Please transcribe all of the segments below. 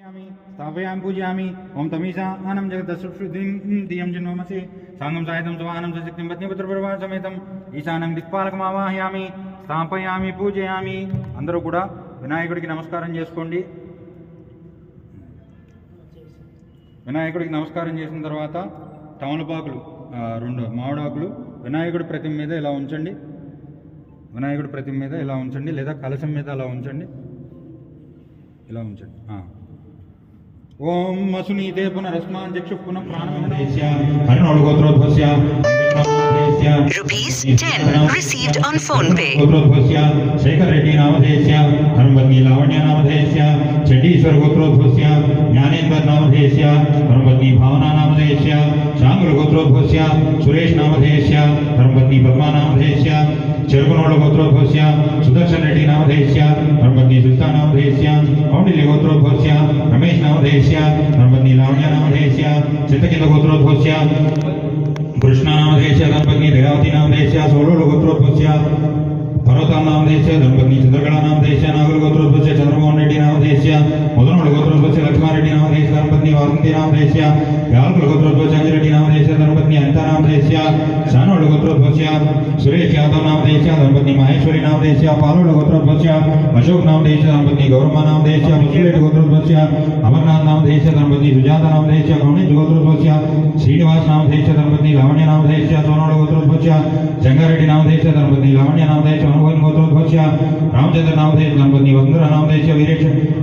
స్థాపయామి పూజయామి ఓం తమీషా ఆనం జగదశుద్ధి దియం జన్మసి సాంగం సాయుధం స్వానం సశక్తిం పత్నిపుత్రపరివార సమేతం ఈశానం దిక్పాలకమావాహయామి స్థాపయామి పూజయామి అందరూ కూడా వినాయకుడికి నమస్కారం చేసుకోండి. వినాయకుడికి నమస్కారం చేసిన తర్వాత తమలపాకులు రెండు మామిడాకులు వినాయకుడి ప్రతిమ మీద ఇలా ఉంచండి. వినాయకుడి ప్రతిమ మీద ఇలా ఉంచండి లేదా కలశం మీద అలా ఉంచండి. ఇలా ఉంచండి. ఓం అసునీతే పునరస్మాన్ చక్షు పునః ప్రాణమేశ్య హరిణోడు rupees ten received on PhonePe pay. Shekhar Reddy नामधेयस्य हनुमद्गी लावण्य नामधेयस्य चंडीश्वर गोत्रोद्भवस्य ज्ञानेश्वर नामधेयस्य हनुमद्गी भावना नामधेयस्य शांग्र गोत्रोद्भवस्य सुरेश नामधेयस्य हनुमद्गी पद्मा नामधेयस्य चेरकुनोड़ गोत्रोद्भवस्य सुदर्शन रेड्डी नामधेयस्य हनुमद्गी सुस्ता नामधेयस्य कौंडिल्य गोत्रोद्भवस्य रमेश नामधेयस्य हनुमद्गी लावण्य नामधेयस्य चित्तकिंद गोत्रोद्भवस्य कृष्णानामधेश दंपग्नि रेवतीनामधेश सोलोलोगोत्रोपस्य पर्वतानामधेश दंपग्नि चंद्रकलानामधेश नागरगोत्रोपस्य चंद्रमोहन रेड्डी नामधेश मदनोड़ गोत्रोपस्य लक्ष्मारेड्डी नामधेश दंपग्नि वासंती नामधेश ಯಾರು ಲೋಗೋತ್ರೋದ್ಭವಚಾಂಜಿರೆಡ್ಡಿ ನಾಮಧೇಯ ಧರ್ಮಪತ್ನಿ ಅಂತಾ ನಾಮಧೇಯ ಸಾನೋ ಲೋಗೋತ್ರೋದ್ಭವಸ್ಯ ಸುರೇಶ್ ಯಾದವ್ ನಾಮಧೇಯ ಧರ್ಮಪತ್ನಿ ಮಹೇಶ್ವರಿ ನಾಮಧೇಯ ಪಾಲು ಲೋಗೋತ್ರೋದ್ಭವಸ್ಯ ಅಶೋಕ್ ನಾಮಧೇಯ ಧರ್ಮಪತ್ನಿ ಗೌರಮ್ಮ ನಾಮಧೇಯ ವಿಜಯ ಲೋಗೋತ್ರೋದ್ಭವಸ್ಯ ಅಮರನಾಥ್ ನಾಮಧೇಯ ಧರ್ಮಪತ್ನಿ ಸುಜಾತ ನಾಮಧೇಯ ಗೌಣೇಶ್ ಲೋಗೋತ್ರೋದ್ಭವಸ್ಯ ಶ್ರೀನಿವಾಸ್ ನಾಮಧೇಯ ಧರ್ಮಪತ್ನಿ ಲಾವಣ್ಯ ನಾಮಧೇಯ ಸೋನೋ ಲೋಗೋತ್ರೋದ್ಭವಸ್ಯ ಜಂಗಾರೆಡ್ಡಿ ನಾಮಧೇಯ ಧರ್ಮಪತ್ನಿ ಲಾವಣ್ಯ ನಾಮಧೇಯ ಅನುಭವ ಲೋಗೋತ್ರೋದ್ಭವಸ್ಯ रामचंद्र नाम देश गणपति वसुंधर नाम देश वीरेश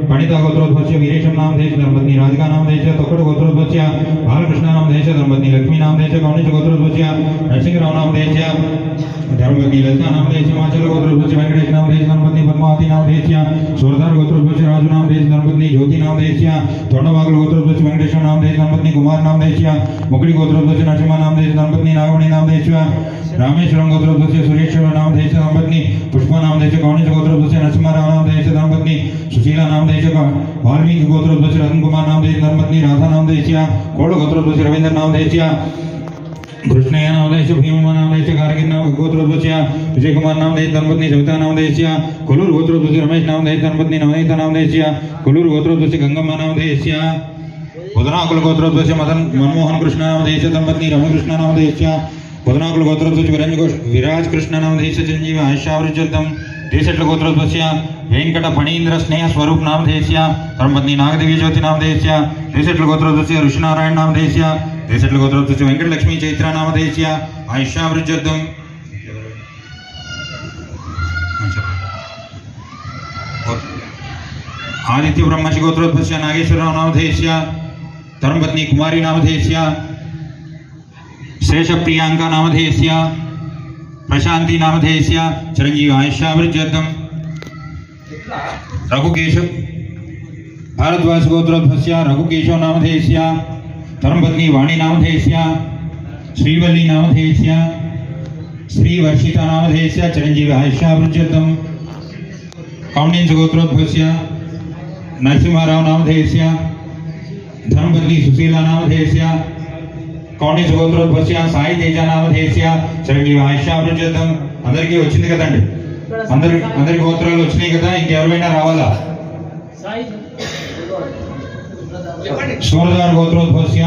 पणिता गोत्रोद्भस्य वीरेशम नामधेश गणपति राधिका नाम देश तोकड़ गोत्रोद्भस्य बालकृष्ण नाम देश गणपति लक्ष्मी नाम देश गौणेश गोत्रोध्वस्य नरसिंह राव नाम देश धर्मगति लता नामधेश हिमाचल गोत्रोद्भस्य वेंकटेश नाम देश गणपति पद्मावति नाम देश सूरदार गोत्रोद्भस्य राजू नाम देश गणपति ज्योति नाम देश तोंडवागल गोत्रोद्भस्य वेंकटेश्वर नाम देश गणपति कुमार नाम देश मुकड़ी गोत्रोद्भस्य नरसिम्हा नामधेश गणपति नागवणी नाम देश रामेश्वर गोत्र सुरेश्वर नाम देश दंपत्नी पुष्पा नाम देश कौनेश गोत्र नरसिंहारा नाम देश दंपत्नी सुशीला नाम देश वाल्मीकि गोत्र रतन कुमार नाम देश दंपत्नी राधा नाम देशिया कोल गोत्र रविंद्र नाम देशिया कृष्णय नाम देश भीम नाम देश गारगि गोत्र विजय कुमार नाम देश दंपत्नी सविता नाम देशिया कुलूर गोत्र रमेश नाम देश दंपत्नी नवनीत नाम देशिया कुलूर गोत्र गंगम नाम देशिया उदनाकुल गोत्र मदन मनमोहन कृष्ण नाम देश दंपत्नी रमकृष्ण नाम देशिया బుధనాకుల గోత్రోద్భస్య విరంజ్ ఘోష్ విరాజ్ కృష్ణ నామదేశ చిరంజీవి ఆయుష్యావృత్యం దేశట్ల గోత్రోద్భస్య వెంకట ఫణీంద్ర స్నేహ స్వరూప్ నామదేశ ధర్మపత్ని నాగదేవి జ్యోతి నామదేశ దేశట్ల గోత్రోద్భస్య ఋషినారాయణ నామదేశ దేశట్ల గోత్రోద్భస్య వెంకటలక్ష్మి చైత్ర నామదేశ ఆయుష్యావృత్యం ఆదిత్య బ్రహ్మశి గోత్రోద్భస్య నాగేశ్వరరావు నామధేశ్య ధర్మపత్ని కుమారి నామధేశ్య शेष शेषप्रियांका नामधेयस्य प्रशान्ति नामधेयस्य चिरञ्जीव आयुष्यावृज्यर्थम् रघुकेश भारद्वाज गोत्रोद्भस्य रघुकेशो नामधेय धर्मपत्नी वाणी नामधेय श्रीवल्ली नामधेय श्रीवर्षिता नामधेयस्य चिरञ्जीव आयुष्यावृज्यर्थम् कौंडिन्स गोत्रोद्भस्य नरसिंहराव नामधेय धर्मपत्नी सुशीला नामधेय కౌండిన్య గోత్రోద్భస్య సాయి తేజ నామధేయస్య చిరంజీవి ఆయుష్యాభివృద్ధ్యర్థం అందరికీ వచ్చింది కదండి? అందరి అందరి గోత్రాలు వచ్చినాయి కదా ఇంకెవరైనా రావాలా? సూరదార్ గోత్రోద్భస్య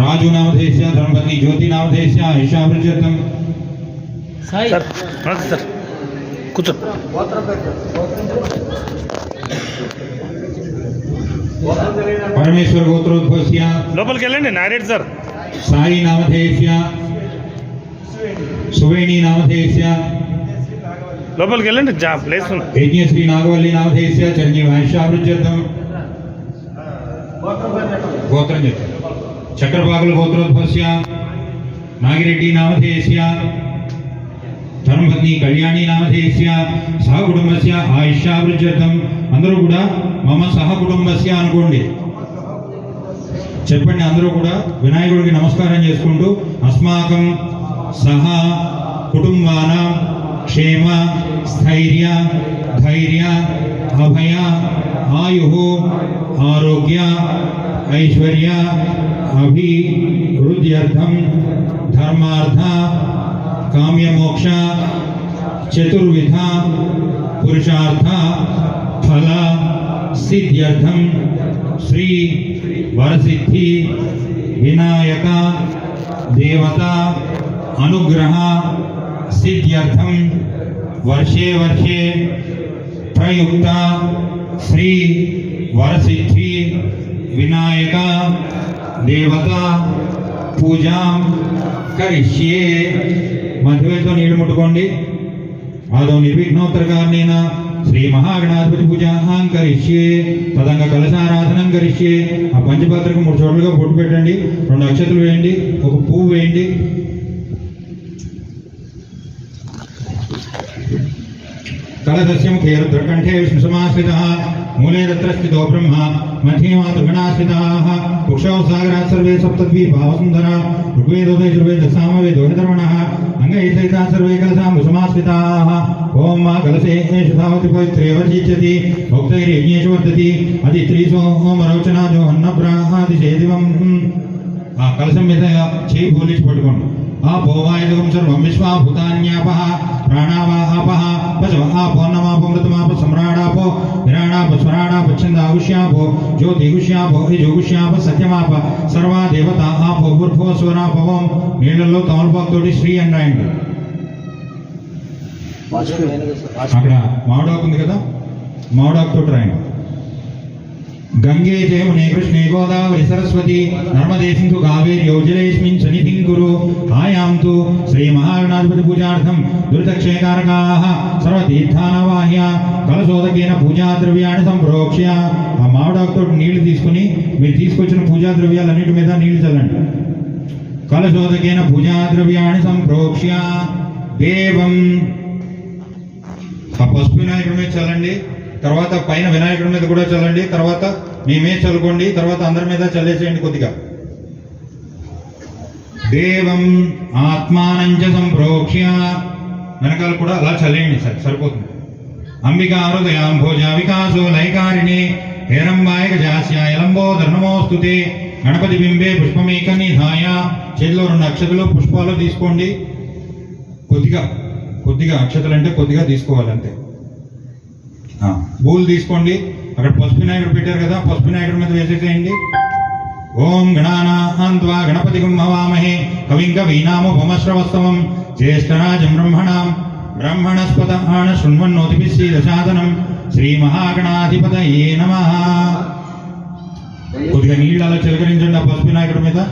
రాజు నామధేయస్య ధర్మపత్ని జ్యోతి ఆయుష్యాభివృద్ధ్యర్థం సార్ నమస్తే సార్ కూర్చో. పరమేశ్వర గోత్రోద్భస్య లోపలికి వెళ్ళండి నారేడ్ సార్. సాయి నామధేయస్య. సువేణి నామధేయస్య. లోపలికి వెళ్ళండి జా ప్లేస్ యజ్ఞశ్రీ నాగవల్లి నామధేయస్య. చిరంజీవి ఆయుష్యాభివృద్ధ్యర్థం గోత్రం చెప్పారు చక్రపాకుల గోత్రోద్భస్య నాగిరెడ్డి నామధేయస్య. ధర్మపత్ని కళ్యాణి నామధేయస్య. సహ కుటుంబస్య. ఆయుష్యాభివృద్ధ్యర్థం అందరూ కూడా మమ సహ కుటుంబస్య అనుకోండి. చెప్పండి అందరూ కూడా వినాయకుడికి నమస్కారం చేసుకుంటూ అస్మాకం సహ కుటుంబాన క్షేమ స్థైర్య ధైర్య అభయ ఆయు ఆరోగ్య ఐశ్వర్య అభివృద్ధ్యర్థం ధర్మార్థ కామ్యమోక్ష చతుర్విధ పురుషార్థ ఫల సిద్ధ్యర్థం శ్రీ వరసిద్ధి వినాయక దేవత అనుగ్రహ సిద్ధ్యర్థం వర్షే వర్షే ప్రయుక్త శ్రీ వరసిద్ధి వినాయక దేవత పూజా కరిష్యే మధ్యవేతో నీళ్ళు ముట్టుకోండి। ఆదో నిర్విఘ్నోత్తరకారణేన శ్రీ మహాగణాధిపతి పూజాం కరిష్యే తదంగా కలశారాధనం కరిష్యే. ఆ పంచపాత్రకు మూడు చోట్లుగా బొట్టు పెట్టండి రెండు అక్షతలు వేయండి ఒక పువ్వు వేయండి. కలశస్య ముఖే విష్ణు సమాశ్రిత मूले रत्रस्थितो ब्रह्मा मध्ये मातृगणाश्रिताः पुक्षौ सागरात् सर्वे सप्तद्वीपाः सुन्दरा ऋग्वेदोदेशुर्वेदसामवेदोहिधर्मणः अङ्गैषैता सर्वे कलसाम्बुसमाश्रिताः ॐ मा कलसे, एष धावति पवित्रेवचिच्छति वर्धति अधित्रीसो ओमरोचनाजो हन्नब्राहादिशेदिवम् कलशं यथा छे भूलिष् आ भोवायुधं सर्वं विश्वाभूतान्यापः। విశ్వాభూతాన్యాపహ ప్రాణావాహాపహ పశవ ఆపోన్నమాపో మృతమాప సమ్రాడాపో విరాణాప స్వరాడాప ఛందాగుష్యాపో జ్యోతిగుష్యాపో యజోగుష్యాప సత్యమాప సర్వా దేవత ఆపో బుర్భో స్వరాపవం నీళ్ళల్లో తమలపాకుతోటి శ్రీ అక్కడ మామిడాకు ఉంది కదా? మామిడాకుతోటి రాయండి. గంగే జయమునే కృష్ణే గోదావరి సరస్వతి నర్మదే సింధు కావేరి యోజలేస్మిన్ సన్నిధిం గురు. ఆయాం తు శ్రీ మహాగణాధిపతి పూజార్థం దురితక్షయకారకాః సర్వతీర్థానవాహ్య కలశోదకైన పూజా ద్రవ్యాన్ని సంప్రోక్ష్య ఆ మామిడాకుతో నీళ్ళు తీసుకుని మీరు తీసుకొచ్చిన పూజా ద్రవ్యాలన్నిటి మీద నీళ్ళు చల్లండి. కలశోదకైన పూజా ద్రవ్యాన్ని సంప్రోక్ష్య. దేవం. ఆ పసుపు వినాయకుడి మీద చల్లండి. తర్వాత పైన వినాయకుడి మీద కూడా చల్లండి తర్వాత మేమే చల్లుకోండి తర్వాత అందరి మీద చల్లేసేయండి కొద్దిగా. దేవం ఆత్మానంచ సంప్రోక్ష్య. వెనకాల కూడా అలా చల్లేయండి సార్ సరిపోతుంది. అంబికా హృదయాం భోజ వికాసో లైకారిణి. హేరంబాయక జాస్య ఎలంబోదర్ నమోస్తుతే గణపతి బింబే పుష్పమేక నిధాయ చేతిలో రెండు అక్షతలు పుష్పాలు తీసుకోండి. కొద్దిగా కొద్దిగా అక్షతలు అంటే కొద్దిగా తీసుకోవాలంతే భూలు తీసుకోండి. అక్కడ పసుపు వినాయకుడు పెట్టారు కదా పసుపు వినాయకుడి మీద వేసేసేయండి. ఓం గణానాన్వా గణపతి గుంభవామహే కవిం కవీనాము భమశ్రవస్తవం. జ్యేష్ఠరాజం బ్రహ్మణాం. బ్రహ్మణస్పద ఆణ శృణ్వన్నోతిభిశ్రీ దశాదనం. శ్రీ మహాగణాధిపత ఏ నమ. కొద్దిగా నీళ్ళు అలా చిలకరించండి ఆ పసుపు వినాయకుడి మీద.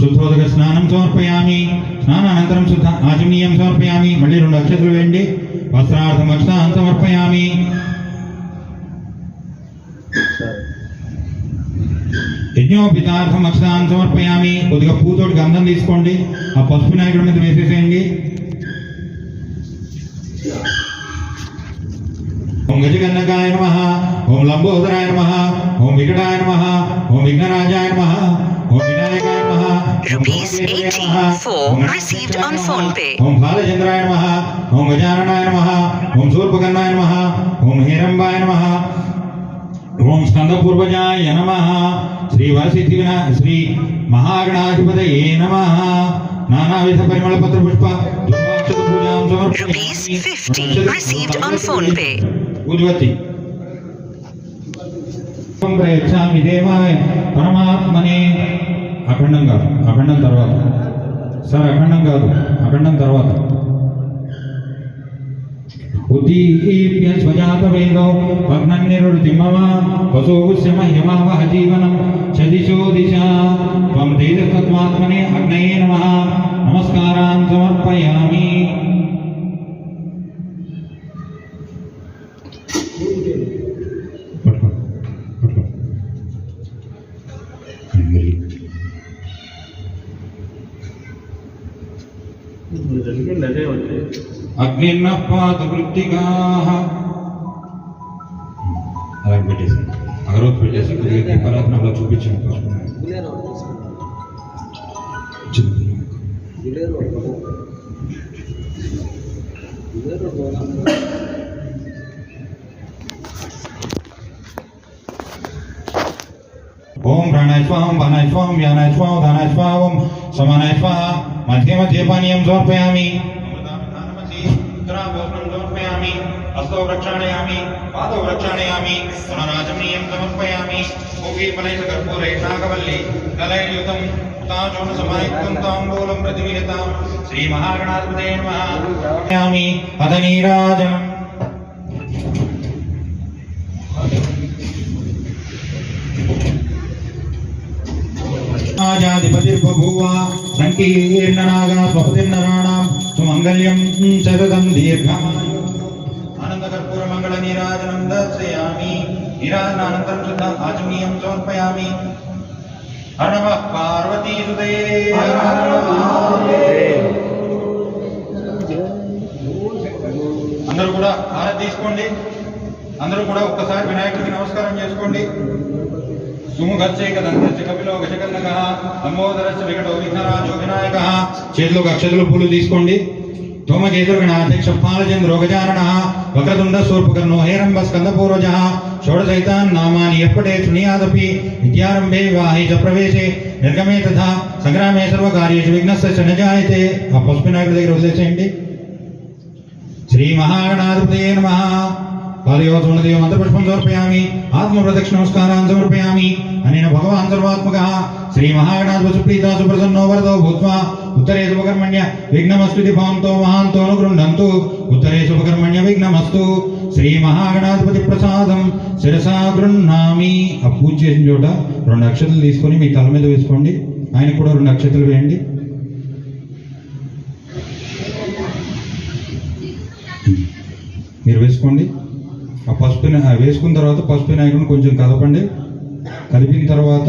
శుద్ధోదక స్నానం సమర్పయామి. స్నానానంతరం శుద్ధ ఆచమనీయం సమర్పయామి. మళ్ళీ రెండు అక్షతలు వేయండి. వస్త్రార్థం వస్త్రాన్ని సమర్పయామి. యజ్ఞోపితార్థం అక్షతాన్ సమర్పయామి కొద్దిగా పూతోటి గంధం తీసుకోండి. ఆ పసుపు వినాయకుడి మీద వేసేసేయండి. ఓం గజగన్నకాయ నమ. ఓం లంబోదరాయ నమ. ఓం వికటాయ నమ. ఓం విఘ్నరాజాయ నమ. ఓం వినాయకాయ నమ. Rupees 84 received on phone pay. ఓం బాలచంద్రాయ నమ. ఓం గజాననాయ నమ. ఓం శూర్పకర్ణాయ నమ. ఓం హేరంబాయ నమ. ఓం స్కందపూర్వజాయ నమ. శ్రీ వరసిద్ధి శ్రీ మహాగణాధిపతయే నమ. నానావిధ పరిమళ పత్ర Pushpa దుర్వాక్షత పూజాం Rupees 50 received on phone pay. ఉజ్వతి ప్రేక్షామి దేవాయ పరమాత్మనే. అఖండం కాదు అఖండం తర్వాత. సార్ అఖండం కాదు అఖండం తర్వాత. उदीप्यस्वजातवेदो भग्नन्निरुतिमव वसोस्य मह्यमावह जीवनं। शदिशो दिशा त्वं तेजस्तत्त्वात्मने अग्नये అగ్నిర్న పాత వృత్తికాహ అలా పెట్టేసి అగరవత్ పెట్టేసి కొద్దిగా దీపారాధన అలా చూపించాను పసుపు చిన్న ఓం ప్రాణాయ స్వాహ బాణాయ స్వాహ వ్యానాయ స్వాహ దానాయ స్వాహ ఓం సమానాయ స్వాహ మధ్య మధ్య పానీయం సమర్పయామి हस्तो प्रक्षाणयामि पादौ प्रक्षाणयामि पुनराजमनीयं समर्पयामि गोपीपनैषकर्पूरेणाकवल्ली कलैर्युतं ताचोणसमायुक्तं ताम्बूलं प्रतिविहतां। श्रीमहागणाधिपते नमः। अथ नीराजनम् राजाधिपतिर्बभूव सङ्कीर्णनागा स्वपतिर्नराणां सुमङ्गल्यं चरदं दीर्घम्। आनन्दकर्पूरमङ्गलनीराजनं दर्शयामि निराजनानन्तरं शुद्ध आचमनीयं समर्पयामि हर नमः पार्वतीसुते అందరూ కూడా హారతి తీసుకోండి అందరూ కూడా ఒక్కసారి వినాయకుడికి నమస్కారం చేసుకోండి సుముఖర్చైక దంతస్య కపిలో గజకర్ణక లంబోదరస్య వికటో విఘ్నరాజో వినాయక చేతిలోకి అక్షతలు పూలు తీసుకోండి తోమకేతుర్గణ అధ్యక్ష పాలచంద్రో గజానన వక్రతుండ సూర్పకర్ణో హేరంబ స్కందపూర్వజ షోడశైతాన్ నామాని ఎప్పటే శృణీయాదపి విద్యారంభే వాహి చ ప్రవేశే నిర్గమే తథా సంగ్రామే సర్వకార్యేషు విఘ్నస్య న ఆ పసుపు నాయకుడి దగ్గర వదిలేసేయండి. శ్రీ మహాగణాధిపతయే నమ. పాదయోధమునదేవ అంతపుష్పం సమర్పయామి. ఆత్మ ప్రదక్షిణ నమస్కారాన్ని సమర్పయామి. అనేన భగవాన్ సర్వాత్మక. శ్రీ మహాగణాధిపతి సుప్రీత సుప్రసన్నో వరదో భూత్వా. ఉత్తరే శుభకర్మణ్య విఘ్నమస్తు భవంతో మహాంతో అనుగృహంతు ఉత్తరే శుభకర్మణ్య విఘ్నమస్తు. శ్రీ మహాగణాధిపతి ప్రసాదం శిరసా గృహ్ణామి. ఆ పూజ చేసిన చోట రెండు అక్షతలు తీసుకొని మీ తల మీద వేసుకోండి. ఆయనకు కూడా రెండు అక్షతలు వేయండి. మీరు వేసుకోండి. ఆ పసుపు ఆ వేసుకున్న తర్వాత పసుపు వినాయకుడిని కొంచెం కలపండి. కలిపిన తర్వాత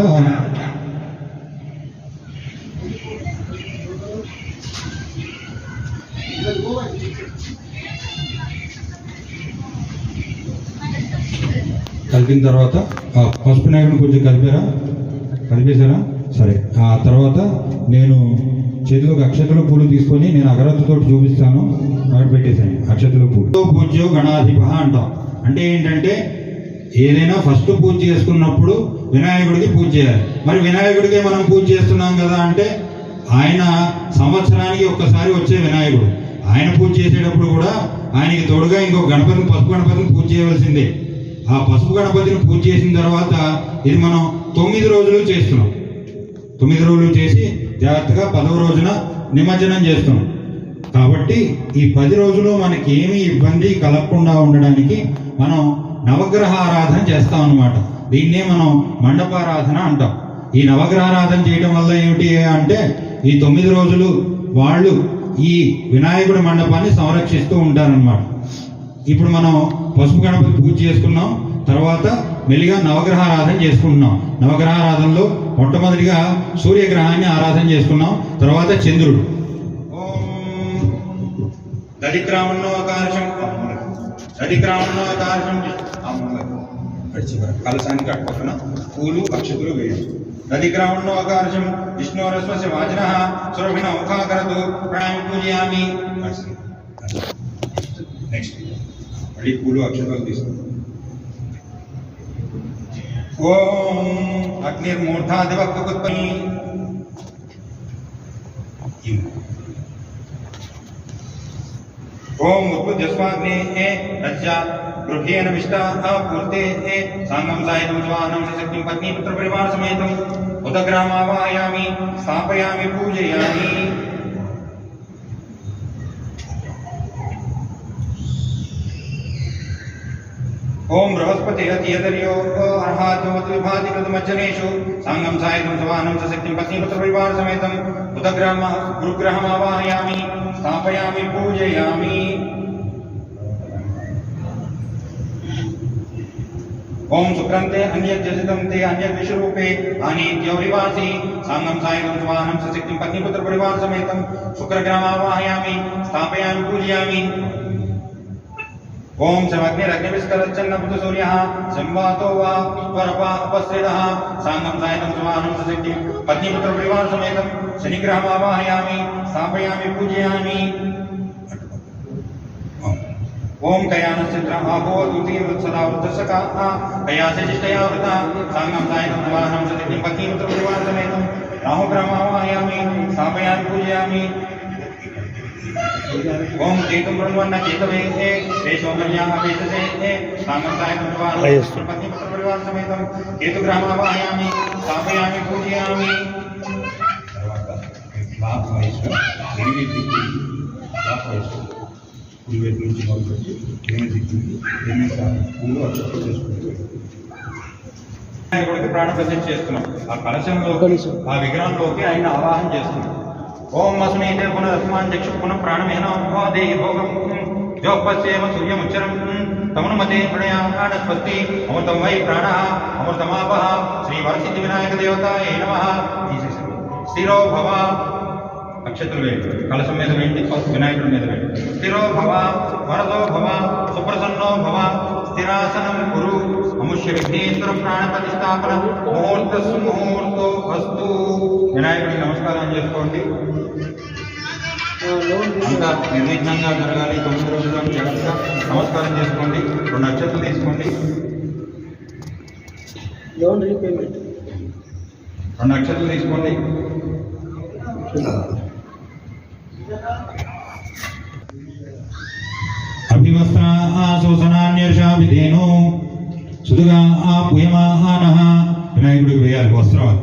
కలిపిన తర్వాత ఆ పసుపు వినాయకుడిని కొంచెం కలిపారా? కలిపేశారా? సరే. ఆ తర్వాత నేను చేతిలోకి అక్షతల పూలు తీసుకొని నేను అగరత్తుతో చూపిస్తాను. అక్కడ పెట్టేశాను. అక్షతల పూలు. పూజ్యో గణాధిప అంటాం. అంటే ఏంటంటే ఏదైనా ఫస్ట్ పూజ చేసుకున్నప్పుడు వినాయకుడికి పూజ చేయాలి. మరి వినాయకుడికే మనం పూజ చేస్తున్నాం కదా అంటే ఆయన సంవత్సరానికి ఒక్కసారి వచ్చే వినాయకుడు. ఆయన పూజ చేసేటప్పుడు కూడా ఆయనకి తోడుగా ఇంకో గణపతిని పసుపు గణపతిని పూజ చేయవలసిందే. ఆ పసుపు గణపతిని పూజ చేసిన తర్వాత ఇది మనం తొమ్మిది రోజులు చేస్తున్నాం. తొమ్మిది రోజులు చేసి జాగ్రత్తగా పదవ రోజున నిమజ్జనం చేస్తున్నాం. కాబట్టి ఈ పది రోజులు మనకి ఏమీ ఇబ్బంది కలగకుండా ఉండడానికి మనం నవగ్రహ ఆరాధన చేస్తాం అనమాట దీన్నే మనం మండపారాధన అంటాం. ఈ నవగ్రహారాధన చేయడం వల్ల ఏమిటి అంటే ఈ తొమ్మిది రోజులు వాళ్ళు ఈ వినాయకుడి మండపాన్ని సంరక్షిస్తూ ఉంటారనమాట ఇప్పుడు మనం పసుపు గణపతి పూజ చేసుకున్నాం. తర్వాత మెల్లిగా నవగ్రహారాధన చేసుకుంటున్నాం. నవగ్రహారాధనలో మొట్టమొదటిగా సూర్యగ్రహాన్ని ఆరాధన చేసుకున్నాం. తర్వాత చంద్రుడు. దళిగ్రామన్నో ఆకాశం దళిగ్రామన్నో ఆకాశం కలసానికి అటు పక్కన పూలు అక్షతులు వేయడం దళిగ్రామన్నో ఆకాశం విష్ణోరస్వస్య వాచన సురభిణ ముఖాకరతు ప్రణామి పూజయామి. నెక్స్ట్ మళ్ళీ పూలు అక్షతాలు తీసుకుంటాం ఓం అగ్నిర్మూర్ధాదివక్తుత్పని ఓం ఉద్భుజస్వాగ్నే రజ్జా గృహేణ విష్టా పూర్తే సాంగం సాయుధం స్వానం శక్తిం పత్ని పుత్ర పరివార సమేతం ఉదగ్రామావాయామి స్థాపయామి పూజయామి ఓం బృహస్పతి యదర్యో అర్హాద్యోత్ విభాతి కృతమజ్జనేషు సాంగం సాయుధం సవానం శక్తిం పత్ని పుత్ర పరివార సమేతం स्थापयामि, पूजयामि। ओम सुक्रंते अन्यजसितं ते अन्यविश्वरूपे आनीत्योरिवासी सांगं सायं स्वाहनं, सशक्तिं पत्नीपुत्रपरिवारसमेतं शुक्रग्रामावाहयामि स्थापयामि, पूजयामि। ओम समग्निरग्निविष्करच्छन्नपुतसूर्यः संवातो वा परपा अपस्थितः साङ्गं सायनं समानं सशक्तिं पत्नीपुत्रपरिवारसमेतं शनिग्रहम् आवाहयामि, स्थापयामि, पूजयामि। ओम कयान चित्र आहो, द्वितीय द्वितीयवत्सदा वृद्धस्य का कयाशिष्टया वृता। साङ्गं सायनं समानं सशक्तिं पत्नीपुत्रपरिवारसमेतं राहुग्रहम् आवाहयामि, स्थापयामि, पूजयामि। ఓం జీతం బ్రహ్మన్న జీతమే దేశోమర్యామ వేససే సామంతాయ అయ్యస్తు. పత్ని పుత్ర పరివార సమేతం కేతు గ్రామావాయామి స్థాపయామి పూజయామి తర్వాత క్లాక్ వైస్ ఎనిమిది దిక్కు క్లాక్ వైస్ కుడివైపు నుంచి మొదలుపెట్టి ఎనిమిది దిక్కు ఎనిమిది సార్లు పూలు అక్షతలు చేసుకుంటూ వినాయకుడికి ప్రాణ ప్రతిష్ఠ చేస్తున్నాం. ఆ కలశంలో ఆ విగ్రహంలోకి ఆయన ఆవాహన చేస్తున్నాం. ఓం అస్మైతే పునరస్మాన్ చక్షు పునః ప్రాణమేన దేహి భోగం. జోపస్యేమ సూర్యముచ్చరం. తమనుమతే ప్రణయాస్పత్తి అమృతం వై ప్రాణ. అమృతమాప. శ్రీ వరసిద్ధి వినాయక దేవత ఏ నమ. స్థిరో భవ నక్షత్రం వేయండి కలసం మీద వేయండి. వినాయకుడి మీద వేయండి. స్థిరో భవ వరదో భవ సుప్రసన్నో భవ స్థిరాసనం కురు అముష్య విఘ్నేశ్వర ప్రాణ ప్రతిష్టాపన ముహూర్త సుముహూర్తో వస్తు. వినాయకుడికి నమస్కారం చేసుకోండి. అంతా నిర్విఘ్నంగా జరగాలి. తొమ్మిది రోజులు జాగ్రత్తగా నమస్కారం చేసుకోండి. రెండు నక్షత్రాలు తీసుకోండి. Loan repayment. రెండు నక్షత్రాలు తీసుకోండి. అభివస్త్రా శోషణాన్యర్షా విధేను సుదుగా ఆ పుయమాహానః వినాయకుడికి వేయాలి వస్త్రాలు.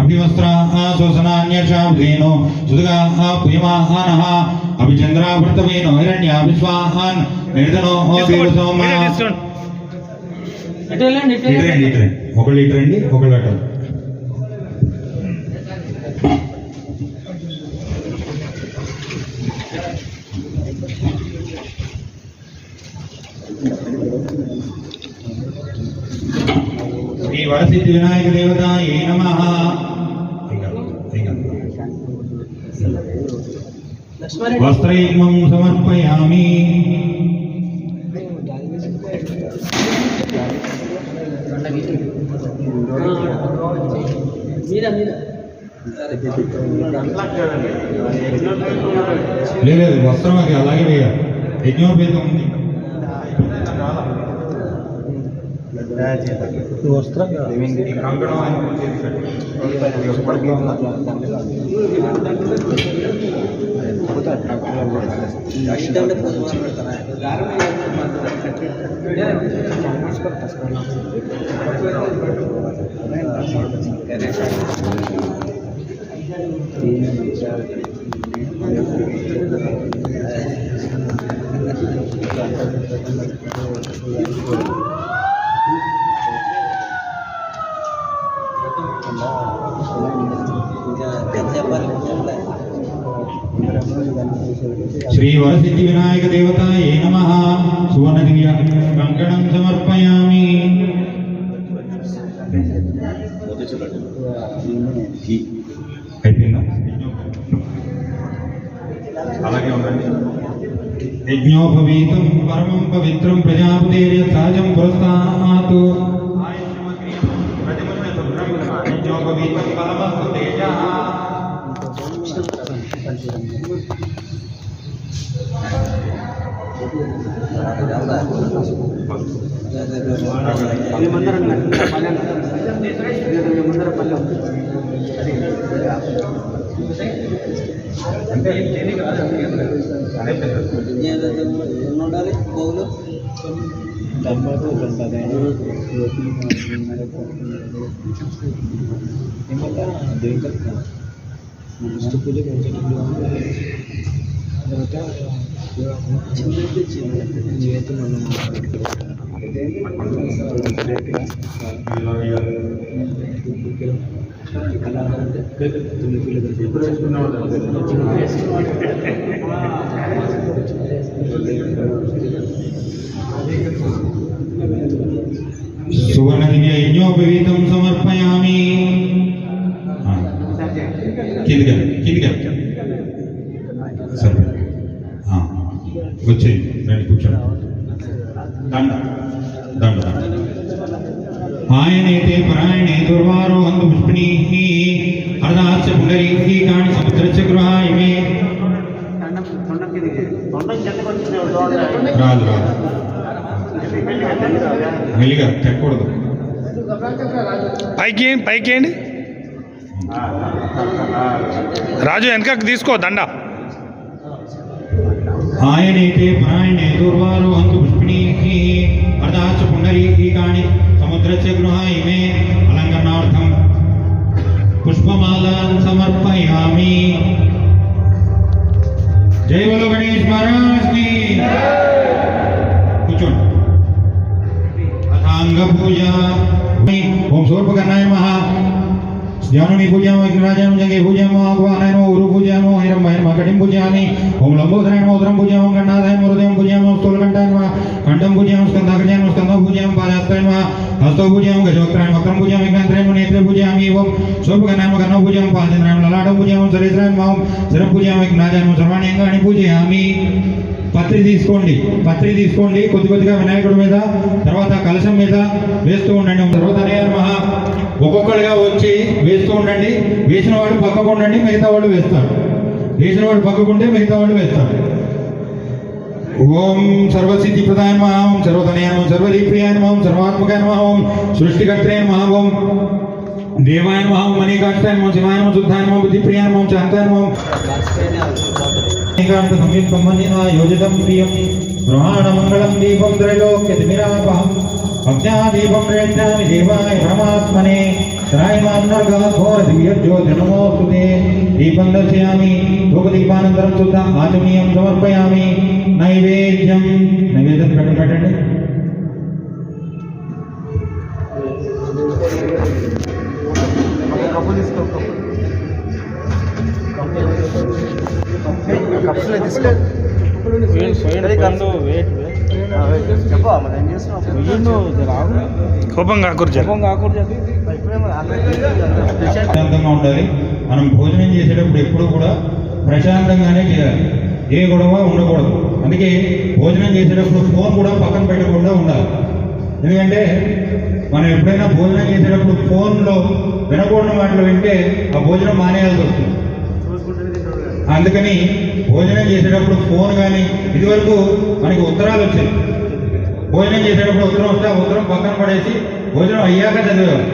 అభివస్త్రా శోషణాన్యర్షా విధేను సుదుగా ఆ పుయమాహానః అభిచంద్రావృతవేను హిరణ్య విశ్వాహాన్ నిర్ధనో దేవసోమ వెళ్ళండి ఇటు లీటర్ అండి లీటర్ అండి ఒక లీటర్ అండి ఒక లీటర్ శ్రీ వరసిద్ధి వినాయక దేవత ఏ నమ? లక్ష్మణ్ సమర్పయామి. లేదు లేదు, వస్త్రం అది అలాగే వేయాలి. యజ్ఞోపేతం ఉంది. వస్త్రం ఈ కంకణం ఆయన చేతి కట్టి. శ్రీ వరసిద్ధి వినాయక దేవత ఏ నమ సువర్ణ దివ్య కంకణం సమర్పయామి అయిపోయిందా అలాగే ఉందండి యజ్ఞోపవీతం పరమం పవిత్రం ప్రజాపతేర్య సహజం పురస్తాత్ యజ్ఞోపవీతం పరమస్తు తేజః అంటే అదే పెద్ద ఉండాలి పోగులు సువర్ణ దండ. దండ ఆయనైతే పరాయణే దుర్వారో అందు పుష్పిణీ అర్ధాస్య పుండరీ కాణి సముద్రస్య గృహాయమే రాదు రాదు. మెల్లిగా తెక్కకూడదు పైకి పైకి రాజు వెనకకు తీసుకో దండ. ఆయనేతే ప్రాణే దుర్వారో హంతు పుష్పిణీః అర్ధాచ పుండరీకాణి సముద్రస్య గృహాయ మే ध्यानुनि पूजामो विघ्नाजं जंगे पूजामो आगवानैनो उरु पूजामो हिरम महिम कटिम पूजानि ओम लंबोदरैनो उदरम पूजामो गणनादायम हृदयम पूजामो स्तोलकंठायम कंठम पूजामो स्कंदाग्रजामो स्कंदो पूजामो पादात्रयम हस्तो पूजामो गजोत्रयम वक्रम पूजामो विघ्नात्रयम नेत्र पूजामि एवं सर्वगणाम गणो पूजामो पादनायम ललाटम पूजामो सरिद्रयम ओम सर्व पूजामो विघ्नाजं सर्वाणि अंगानि पूजयामि పత్రి తీసుకోండి. పత్రి తీసుకోండి. కొద్ది కొద్దిగా వినాయకుడి మీద తర్వాత కలశం మీద వేస్తూ ఉండండి. తర్వాత మహా ఒక్కొక్కడిగా వచ్చి వేస్తూ ఉండండి. వేసిన వాడు పక్కకు ఉండండి మిగతా వాళ్ళు వేస్తారు వేసిన వాడు పక్కకుంటే మిగతా వాళ్ళు వేస్తారు ఓం సర్వసిద్ధి ప్రధాన మహాం ఓం సర్వతనయ నమః. సర్వాత్మకాయ నమః. ఓం సృష్టికర్త్రే నమః. ఓం దేవాయ నమః. ఓం మణికాంతాయ నమః. శివాయ నమః. శుద్ధాయ బుద్ధిప్రియాయ శాంతాయ ఏకాంత సంయుక్త సంబంధిన యోజితం ప్రియం. బ్రహ్మాండమంగళం దీపం త్రైలోక్యతిమిరాపహం. భక్త్యాదీపం ప్రేక్షామి దేవాయ పరమాత్మనే. శ్రాయమాన్నర్ఘోర దివ్యజ్యోతిర్నమోస్తుతే దీపం దర్శయామి. ధూపదీపానంతరం శుద్ధ ఆచమనీయం సమర్పయామి. నైవేద్యం. నైవేద్యం పెట్టండి కోపం. ప్రశాంతంగా ఉండాలి. మనం భోజనం చేసేటప్పుడు ఎప్పుడు కూడా ప్రశాంతంగానే చేయాలి. ఏ గొడవ ఉండకూడదు. అందుకే భోజనం చేసేటప్పుడు ఫోన్ కూడా పక్కన పెట్టకుండా ఉండాలి. ఎందుకంటే మనం ఎప్పుడైనా భోజనం చేసేటప్పుడు ఫోన్లో వినకూడని మాటలు వింటే ఆ భోజనం మానేయాల్సి వస్తుంది. అందుకని భోజనం చేసేటప్పుడు ఫోన్ కానీ ఇదివరకు మనకి ఉత్తరాలు వచ్చాయి. భోజనం చేసేటప్పుడు ఉత్తరం వస్తే ఉత్తరం పక్కన పడేసి భోజనం అయ్యాక చదివేవారు.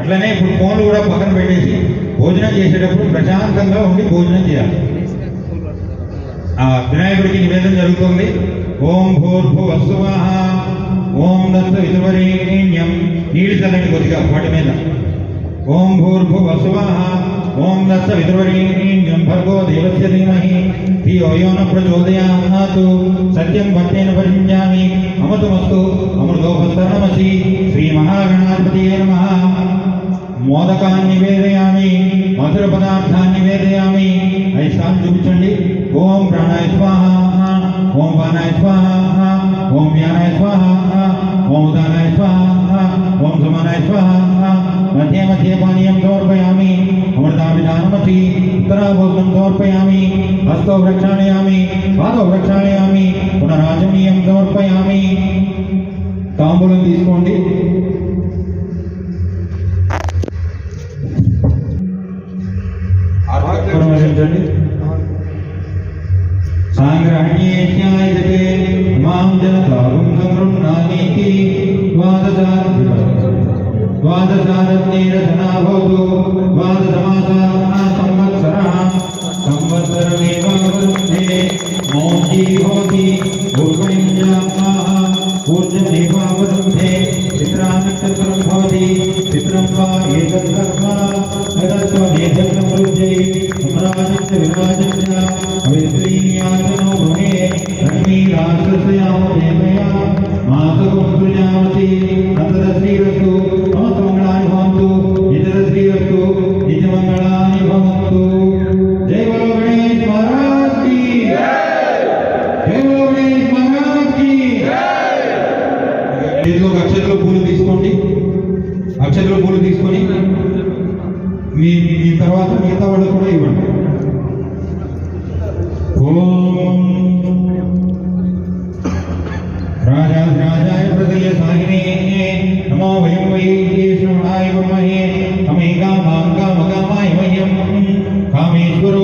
అట్లనే ఇప్పుడు ఫోన్లు కూడా పక్కన పెట్టేసి భోజనం చేసేటప్పుడు ప్రశాంతంగా ఉండి భోజనం చేయాలి. ఆ వినాయకుడికి నివేదన జరుగుతుంది. ఓం భూర్భువస్సువాహ ఓం దత్త విదువరేణ్యం నీళ్ళు చల్లండి కొద్దిగా వాటి మీద. ఓం భూర్భువస్సువాహ ఓం దత్త విదువరేణ్యం భర్గో దేవస్య ధీమహి. ధియో యో న ప్రచోదయాత్ సత్యం భక్తేన పరిజ్ఞామి అమృతమస్తు అమృతోపస్తరణమసి శ్రీ మహాగణాధిపతియే నమః మోదకాన్ని నివేదయామి మధుర పదార్థాన్ని నివేదయామి ఐషాన్ని చూపించండి ఓం ప్రాణాయ స్వాహ ఓం పానాయ స్వాహ ఓం వ్యానాయ స్వాహ ఓం ఉదానాయ స్వాహ ఓం సమానాయ స్వాహ మధ్య మధ్య పానీయం సమర్పయామి అమృతాభిధానమసి ఉత్తరాభోజనం సమర్పయామి హస్తో ప్రక్షాళయామి పాదో ప్రక్షాళయామి పునరాజనీయం సమర్పయామి తాంబూలం తీసుకోండి. పరమశించండి సాంగ్రహణ్యేజ్ఞాయతే మాం జనతారుం సంగృహ్ణానీతి భవతు ద్వాదశమాసాः राजा राजाय प्रदय साहिने नमो वयं वै विष्णुनाय वमहे अमेकामां कामकामाय वयं कामेश्वरो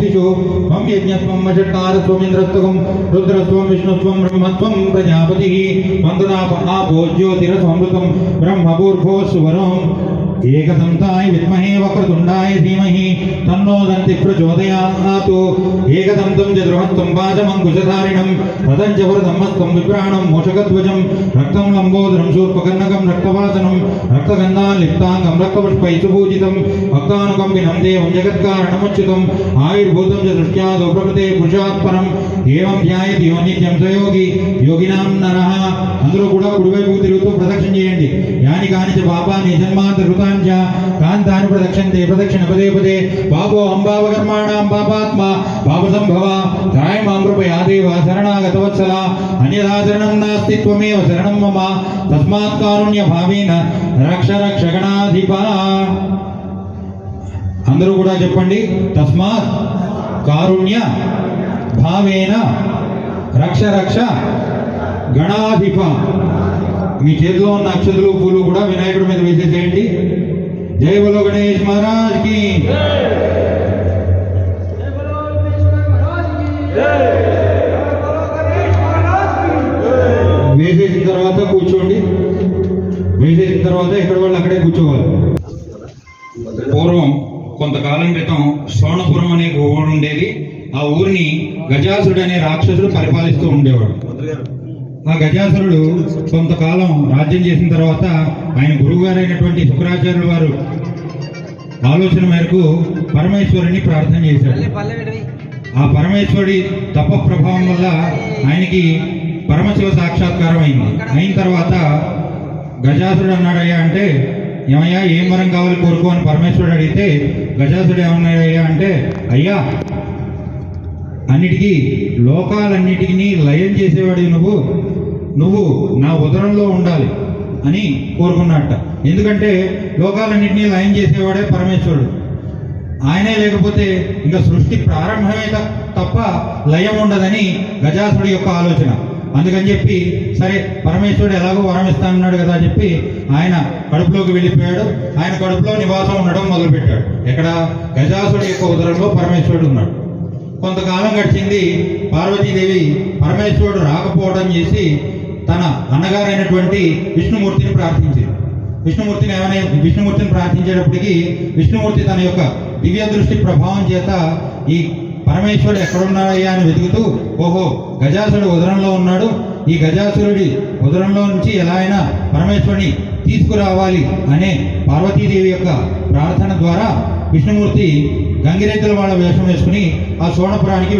విశ్వమూర్తిషు త్వం యజ్ఞస్వం వషట్కార స్వమింద్రస్త్వం రుద్రత్వం విష్ణుత్వం బ్రహ్మత్వం ప్రజాపతి వందనా ఆపో జ్యోతిరసమృతం బ్రహ్మభూర్భో సువరం ఏకదంతాయ విద్మహే వక్రతుండాయ ధీమహి తన్నో దంతి ప్రచోదయాత్ ఏకదంతం చ దృహత్వం పాదమంకుశధారిణం రథం చ వరదమ్మస్తం విభ్రాణం రక్తం లంబోదరం శూర్పకర్ణకం రక్తవాసనం రక్తగంధాన్ లిప్తాంగం రక్తపుష్పై సుపూజితం భక్తానుకంపినం దేవం జగత్కారణమచ్యుతం ఆయుర్భూతం చ దృష్ట్యాదో ప్రకృతే పురుషాత్పరం. ఏం ధ్యాయతి యోనిత్యం సయోగి యోగినాం నరః. అందరూ కూడా కుడివైపు తిరుగుతూ ప్రదక్షిణ చేయండి. యాని కానిచ పాపాన్ని జన్మాంత కృతాంచ కాంతాని ప్రదక్షిణతే ప్రదక్షిణ పదే పదే బాబో అంబావకర్మాణాం పాపాత్మ బాబు సంభవ త్రాయ మామృపయాదేవ కృపయా దేవ శరణాగత వత్సల నాస్తి త్వమేవ శరణం మమ తస్మాత్ కారుణ్య భావేన రక్ష రక్ష గణాధిప అందరూ కూడా చెప్పండి తస్మాత్ కారుణ్య భావేన రక్ష రక్ష గణాధిప. మీ చేతిలో ఉన్న అక్షతులు పూలు కూడా వినాయకుడి మీద వేసేసేయండి. జై బలో గణేష్ మహారాజ్కి వేసేసిన తర్వాత కూర్చోండి. వేసేసిన తర్వాత ఎక్కడ వాళ్ళు అక్కడే కూర్చోవాలి. పూర్వం కొంతకాలం క్రితం సోనపురం అనే ఊరు ఉండేది. ఆ ఊరిని గజాసుడు అనే రాక్షసుడు పరిపాలిస్తూ ఉండేవాడు. ఆ గజాసురుడు కొంతకాలం రాజ్యం చేసిన తర్వాత ఆయన గురువుగారు అయినటువంటి శుక్రాచార్యుల వారు ఆలోచన మేరకు పరమేశ్వరుని ప్రార్థన చేశాడు ఆ పరమేశ్వరుడి తప ప్రభావం వల్ల ఆయనకి పరమశివ సాక్షాత్కారం అయింది. అయిన తర్వాత గజాసుడు అన్నాడయ్యా అంటే ఏమయ్యా ఏం వరం కావాలి కోరుకో అని పరమేశ్వరుడు అడిగితే గజాసుడు ఏమన్నాడయ్యా అంటే అయ్యా అన్నిటికీ లోకాలన్నిటికీ లయం చేసేవాడి నువ్వు. నువ్వు నా ఉదరంలో ఉండాలి అని కోరుకున్నట్ట. ఎందుకంటే లోకాలన్నింటినీ లయం చేసేవాడే పరమేశ్వరుడు. ఆయనే లేకపోతే ఇంకా సృష్టి ప్రారంభమే తప్ప లయం ఉండదని గజాసుడి యొక్క ఆలోచన. అందుకని చెప్పి సరే పరమేశ్వరుడు ఎలాగో వరమిస్తానన్నాడు కదా అని చెప్పి ఆయన కడుపులోకి వెళ్ళిపోయాడు. ఆయన కడుపులో నివాసం ఉండడం మొదలుపెట్టాడు. ఎక్కడ? గజాసుడి యొక్క ఉదరంలో పరమేశ్వరుడు ఉన్నాడు. కొంతకాలం గడిచింది. పార్వతీదేవి పరమేశ్వరుడు రాకపోవడం చేసి తన అన్నగారైనటువంటి విష్ణుమూర్తిని ప్రార్థించింది. విష్ణుమూర్తిని ఏమైనా విష్ణుమూర్తిని ప్రార్థించేటప్పటికి విష్ణుమూర్తి తన యొక్క దివ్య దృష్టి ప్రభావం చేత ఈ పరమేశ్వరుడు ఎక్కడున్నాడయ్యా అని వెతుకుతూ ఓహో గజాసుడు ఉదరంలో ఉన్నాడు. ఈ గజాసురుడి ఉదరంలో నుంచి ఎలా అయినా పరమేశ్వరుని తీసుకురావాలి అనే పార్వతీదేవి యొక్క ప్రార్థన ద్వారా విష్ణుమూర్తి గంగిరెద్దుల వాళ్ళ వేషం వేసుకుని ఆ సోనపురానికి